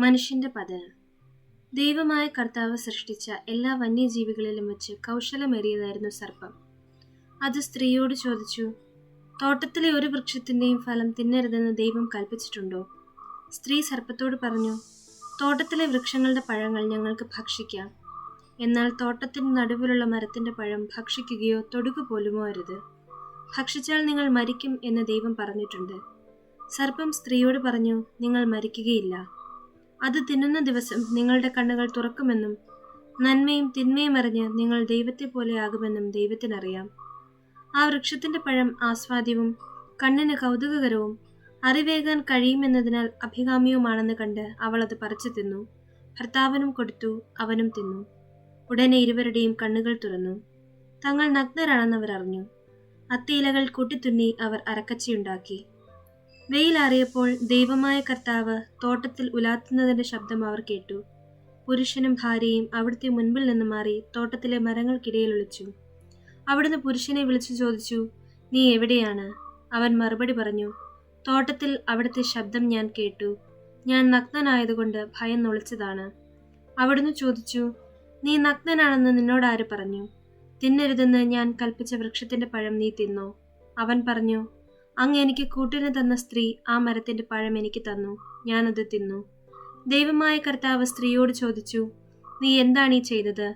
മനുഷ്യന്റെ പതനം. ദൈവമായ കർത്താവ് സൃഷ്ടിച്ച എല്ലാ വന്യജീവികളിലും വെച്ച് കൗശലമേറിയതായിരുന്നു സർപ്പം. അത് സ്ത്രീയോട് ചോദിച്ചു തോട്ടത്തിലെ ഒരു വൃക്ഷത്തിന്റെയും ഫലം തിന്നരുതെന്ന് ദൈവം കൽപ്പിച്ചിട്ടുണ്ടോ? സ്ത്രീ സർപ്പത്തോട് പറഞ്ഞു തോട്ടത്തിലെ വൃക്ഷങ്ങളുടെ പഴങ്ങൾ ഞങ്ങൾക്ക് ഭക്ഷിക്കാം. എന്നാൽ തോട്ടത്തിന് നടുവിലുള്ള മരത്തിന്റെ പഴം ഭക്ഷിക്കുകയോ തൊടുക പോലുമോ അരുത്. ഭക്ഷിച്ചാൽ നിങ്ങൾ മരിക്കും എന്ന് ദൈവം പറഞ്ഞിട്ടുണ്ട്. സർപ്പം സ്ത്രീയോട് പറഞ്ഞു നിങ്ങൾ മരിക്കുകയില്ല. അത് തിന്നുന്ന ദിവസം നിങ്ങളുടെ കണ്ണുകൾ തുറക്കുമെന്നും നന്മയും തിന്മയും അറിഞ്ഞ് നിങ്ങൾ ദൈവത്തെ പോലെ പോലെയാകുമെന്നും ദൈവത്തിനറിയാം. ആ വൃക്ഷത്തിന്റെ പഴം ആസ്വാദ്യവും കണ്ണിന് കൗതുകകരവും അറിവേകാൻ കഴിയുമെന്നതിനാൽ അഭികാമ്യവുമാണെന്ന് കണ്ട് അവൾ അത് പറിച്ചു തിന്നു. ഭർത്താവിനും കൊടുത്തു അവനും തിന്നു. ഉടനെ ഇരുവരുടെയും കണ്ണുകൾ തുറന്നു. തങ്ങൾ നഗ്നരാണെന്ന് അവർ അറിഞ്ഞു അത്തിയിലകൾ കൂട്ടിത്തുന്നി അവർ അരക്കച്ചയുണ്ടാക്കി വെയിലാറിയപ്പോൾ ദൈവമായ കർത്താവ് തോട്ടത്തിൽ ഉലാത്തുന്നതിന്റെ ശബ്ദം അവർ കേട്ടു. പുരുഷനും ഭാര്യയും അവിടുത്തെ മുൻപിൽ നിന്ന് മാറി തോട്ടത്തിലെ മരങ്ങൾക്കിടയിൽ ഒളിച്ചു. അവിടുന്ന് പുരുഷനെ വിളിച്ചു ചോദിച്ചു നീ എവിടെയാണ്? അവൻ മറുപടി പറഞ്ഞു തോട്ടത്തിൽ അവിടുത്തെ ശബ്ദം ഞാൻ കേട്ടു. ഞാൻ നഗ്നനായതുകൊണ്ട് ഭയം നൊളിച്ചതാണ്. അവിടുന്ന് ചോദിച്ചു നീ നഗ്നനാണെന്ന് നിന്നോട് ആര് പറഞ്ഞു? തിന്നരുതെന്ന് ഞാൻ കൽപ്പിച്ച വൃക്ഷത്തിന്റെ പഴം നീ തിന്നോ? അവൻ പറഞ്ഞു അങ്ങ് എനിക്ക് കൂട്ടിന് തന്ന സ്ത്രീ ആ മരത്തിന്റെ പഴം എനിക്ക് തന്നു. ഞാനത് തിന്നു. ദൈവമായ കർത്താവ് സ്ത്രീയോട് ചോദിച്ചു നീ എന്താണ് ഈ ചെയ്തത്?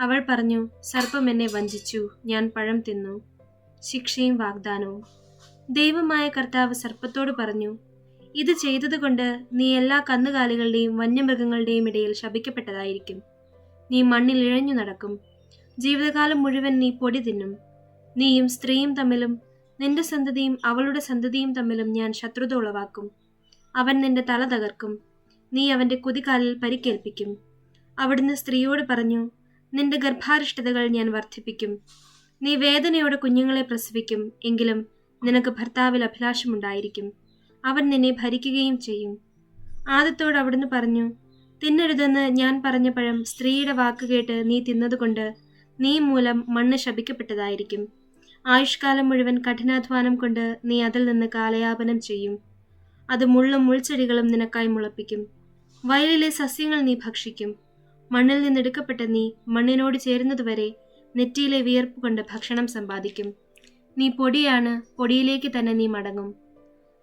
അവൾ പറഞ്ഞു സർപ്പം എന്നെ വഞ്ചിച്ചു. ഞാൻ പഴം തിന്നു. ശിക്ഷയും വാഗ്ദാനവും. ദൈവമായ കർത്താവ് സർപ്പത്തോട് പറഞ്ഞു ഇത് ചെയ്തതുകൊണ്ട് നീ എല്ലാ കന്നുകാലികളുടെയും വന്യമൃഗങ്ങളുടെയും ഇടയിൽ ശപിക്കപ്പെട്ടതായിരിക്കും. നീ മണ്ണിൽ ഇഴഞ്ഞു നടക്കും. ജീവിതകാലം മുഴുവൻ നീ പൊടി തിന്നും. നീയും സ്ത്രീയും തമ്മിലും നിന്റെ സന്തതിയും അവളുടെ സന്തതിയും തമ്മിലും ഞാൻ ശത്രുത ഉളവാക്കും. അവൻ നിന്റെ തല തകർക്കും. നീ അവന്റെ കുതികാലിൽ പരിക്കേൽപ്പിക്കും. അവിടുന്ന് സ്ത്രീയോട് പറഞ്ഞു നിന്റെ ഗർഭാരിഷ്ടതകൾ ഞാൻ വർദ്ധിപ്പിക്കും. നീ വേദനയോടെ കുഞ്ഞുങ്ങളെ പ്രസവിക്കും എങ്കിലും നിനക്ക് ഭർത്താവിൽ അഭിലാഷമുണ്ടായിരിക്കും. അവൻ നിന്നെ ഭരിക്കുകയും ചെയ്യും. ആദത്തോട് അവിടുന്ന് പറഞ്ഞു തിന്നരുതെന്ന് ഞാൻ പറഞ്ഞ പഴം സ്ത്രീയുടെ വാക്ക് കേട്ട് നീ തിന്നതുകൊണ്ട് നീ മൂലം മണ്ണ് ശപിക്കപ്പെട്ടതായിരിക്കും. ആയുഷ്കാലം മുഴുവൻ കഠിനാധ്വാനം കൊണ്ട് നീ അതിൽ നിന്ന് കാലയാപനം ചെയ്യും. അത് മുള്ളും മുൾച്ചെടികളും നിനക്കായി മുളപ്പിക്കും. വയലിലെ സസ്യങ്ങൾ നീ ഭക്ഷിക്കും. മണ്ണിൽ നിന്നെടുക്കപ്പെട്ട നീ മണ്ണിനോട് ചേരുന്നതുവരെ നെറ്റിയിലെ വിയർപ്പ് കൊണ്ട് ഭക്ഷണം സമ്പാദിക്കും. നീ പൊടിയാണ് പൊടിയിലേക്ക് തന്നെ നീ മടങ്ങും.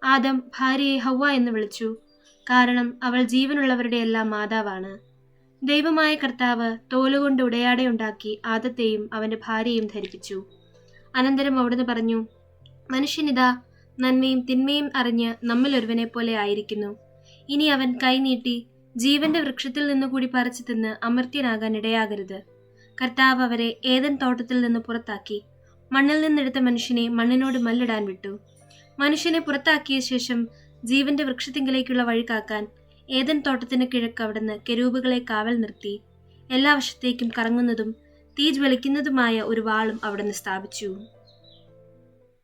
ആദം ഭാര്യയെ ഹൗവ എന്ന് വിളിച്ചു. കാരണം അവൾ ജീവനുള്ളവരുടെ എല്ലാം മാതാവാണ്. ദൈവമായ കർത്താവ് തോലുകൊണ്ട് ഉടയാടെ ഉണ്ടാക്കി ആദത്തെയും അവന്റെ ഭാര്യയും ധരിപ്പിച്ചു. അനന്തരം അവിടുന്ന് പറഞ്ഞു മനുഷ്യനിതാ നന്മയും തിന്മയും അറിഞ്ഞ് നമ്മിൽ ഒരുവനെ പോലെ ആയിരിക്കുന്നു. ഇനി അവൻ കൈനീട്ടി ജീവന്റെ വൃക്ഷത്തിൽ നിന്നുകൂടി പറിച്ചു തിന്ന് അമർത്യനാകാൻ ഇടയാകരുത്. കർത്താവ് അവരെ ഏതൻ തോട്ടത്തിൽ നിന്ന് പുറത്താക്കി മണ്ണിൽ നിന്നെടുത്ത മനുഷ്യനെ മണ്ണിനോട് മല്ലിടാൻ വിട്ടു. മനുഷ്യനെ പുറത്താക്കിയ ശേഷം ജീവന്റെ വൃക്ഷത്തിങ്കിലേക്കുള്ള വഴി കാക്കാൻ ഏതൻ തോട്ടത്തിന് കിഴക്ക് അവിടുന്ന് കെരൂപുകളെ കാവൽ നിർത്തി. എല്ലാ വശത്തേക്കും കറങ്ങുന്നതും തീ ജ്വലിക്കുന്നതുമായ ഒരു വാളും അവിടുന്ന് സ്ഥാപിച്ചു.